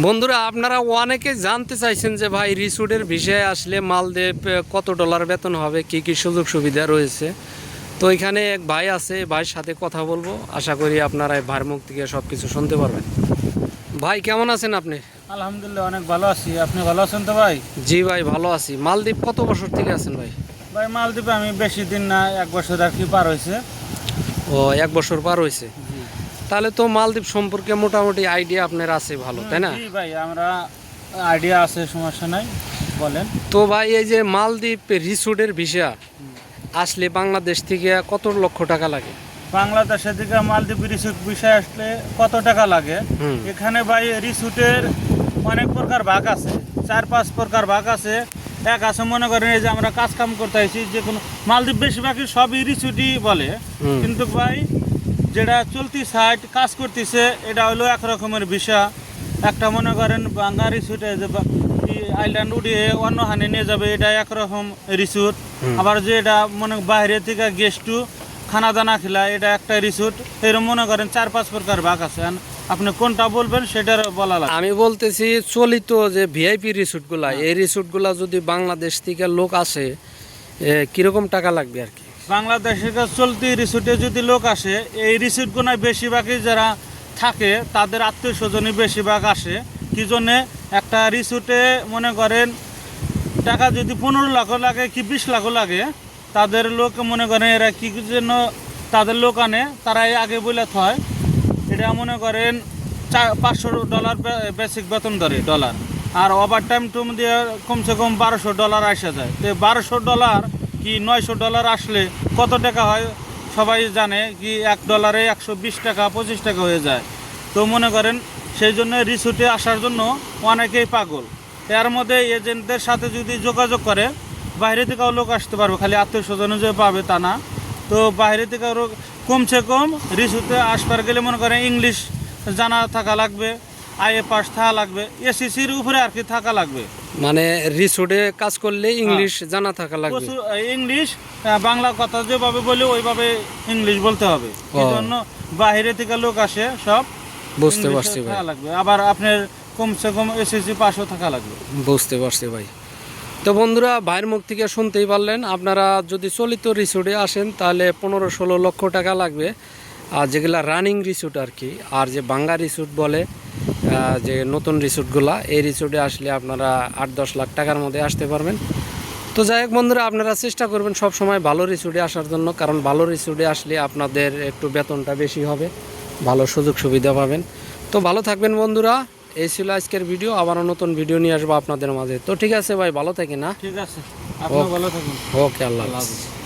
বন্ধুরা আপনারা অনেকে জানতে চাইছেন যে ভাই রিসুটের বিষয়ে আসলে মালদ্বীপ কত ডলার বেতন হবে? কি কি সুযোগ সুবিধা রয়েছে? তো এখানে এক ভাই আছে ভাইয়ের সাথে কথা বলব। আশা করি আপনারা এই ভাইয়ের মুখ থেকে সব কিছু শুনতে পারবেন। ভাই কেমন আছেন আপনি? আলহামদুলিল্লাহ অনেক ভালো আছি। আপনি ভালো আছেন তো ভাই? জি ভাই ভালো আছি। মালদ্বীপ কত বছর থেকে আছেন ভাই? ভাই মালদ্বীপে আমি বেশি দিন না এক বছর আর কি পার হয়েছে। ও এক বছর পার হয়েছে। তাহলে তো মালদ্বীপ সম্পর্কে মোটামুটি আইডিয়া আপনার আছে ভালো তাই না? জি ভাই আমরা আইডিয়া আছে সমস্যা নাই বলেন। তো ভাই এই যে মালদ্বীপ রিসোর্টের ভিসা আসলে বাংলাদেশ থেকে কত লক্ষ টাকা লাগে? বাংলাদেশের দিকে মালদ্বীপ রিসুট বিষয় আসলে কত টাকা লাগে? এখানে ভাই রিসোর্টের অনেক প্রকার ভাগ আছে চার পাঁচ প্রকার ভাগ আছে। এক আছে মনে করেন এই যে আমরা কাজ কাম করতে আইছি যে কোনো মালদ্বীপ বেশিরভাগই সবই রিসুটই বলে। কিন্তু ভাই যেটা চলতি সাইড কাজ করতেছে এটা হলো এক রকমের বিষয় একটা মনে করেন বাঙ্গা রিসুটে যে আইল্যান্ড উঠিয়ে অন্য হানে নিয়ে যাবে এটা একরকম রিসুট আবার যে এটা মনে বাইরে থেকে গেস্টু খানা দানা খেলা এটা একটা রিসুট এরকম মনে করেন চার পাঁচ প্রকার ভাগ আছে। আপনি কোনটা বলবেন সেটার বলা লাগে আমি বলতেছি চলিত যে ভিআইপি রিসোর্টগুলা এই রিসোর্টগুলা যদি বাংলাদেশ থেকে লোক আসে কীরকম টাকা লাগবে আর কি? বাংলাদেশের কাছে চলতি রিসোর্টে যদি লোক আসে, এই রিসোর্টগুলোয় বেশিরভাগই যারা থাকে, তাদের আত্মীয় স্বজনই বেশিরভাগ আসে। কি জন্যে? একটা রিসোর্টে মনে করেন, টাকা যদি পনেরো লাখও লাগে কি বিশ লাখও লাগে, তাদের লোক মনে করেন এরা কি জন্য তাদের লোক আনে, তারাই আগে বলে থয়। এটা মনে করেন চার পাঁচশো ডলার বেসিক বেতন ধরে ডলার আর ওভার টাইম টুম দিয়ে কমসে কম বারোশো ডলার আসা যায়। তো বারোশো ডলার কি নয়শো ডলার আসলে কত টাকা হয় সবাই জানে কি এক ডলারে একশো বিশ টাকা, পঁচিশ টাকা হয়ে যায়। তো মনে করেন সেই জন্য রিসোর্টে আসার জন্য অনেকেই পাগল। এর মধ্যে এজেন্টদের সাথে যদি যোগাযোগ করে, বাইরে থেকেও লোক আসতে পারবে, খালি আত্মীয় স্বজন যে পাবে তা না। তো বাইরে থেকে আরও কমসে কম রিসুতে আসবার গেলে মনে করেন ইংলিশ জানা থাকা লাগবে, আইএ পাস থাকা লাগবে, এসিসির উপরে আর কি থাকা লাগবে। মানে রিসোর্টে কাজ করলে ইংলিশ জানা থাকা লাগবে। ইংলিশ বাংলা কথা যেভাবে বলে ওইভাবে ইংলিশ বলতে হবে। জন্য বাইরে থেকে লোক আসে সব বুঝতে পারছি ভাই। লাগবে। আবার আপনার কমসে কম এসএসসি পাসও থাকা লাগবে। বুঝতে পারছি ভাই। তো বন্ধুরা ভাইয়ের মুখ থেকে শুনতেই পারলেন আপনারা যদি চলিত রিসোর্টে আসেন তাহলে পনেরো ষোলো লক্ষ টাকা লাগবে। আর যেগুলা রানিং রিসোর্ট আর কি আর যে বাঙ্গা রিসোর্ট বলে যে নতুন রিসোর্টগুলা এই রিসোর্টে আসলে আপনারা আট দশ লাখ টাকার মধ্যে আসতে পারবেন। তো যাই হোক বন্ধুরা আপনারা চেষ্টা করবেন সব সময় ভালো রিসোর্টে আসার জন্য কারণ ভালো রিসোর্টে আসলে আপনাদের একটু বেতনটা বেশি হবে ভালো সুযোগ সুবিধা পাবেন। তো ভালো থাকবেন বন্ধুরা এই ছিল আজকের ভিডিও আবারও নতুন ভিডিও নিয়ে আসব আপনাদের মাঝে। তো ঠিক আছে ভাই ভালো থাকি না ঠিক আছে ভালো থাকুন ওকে আল্লাহ হাফিজ।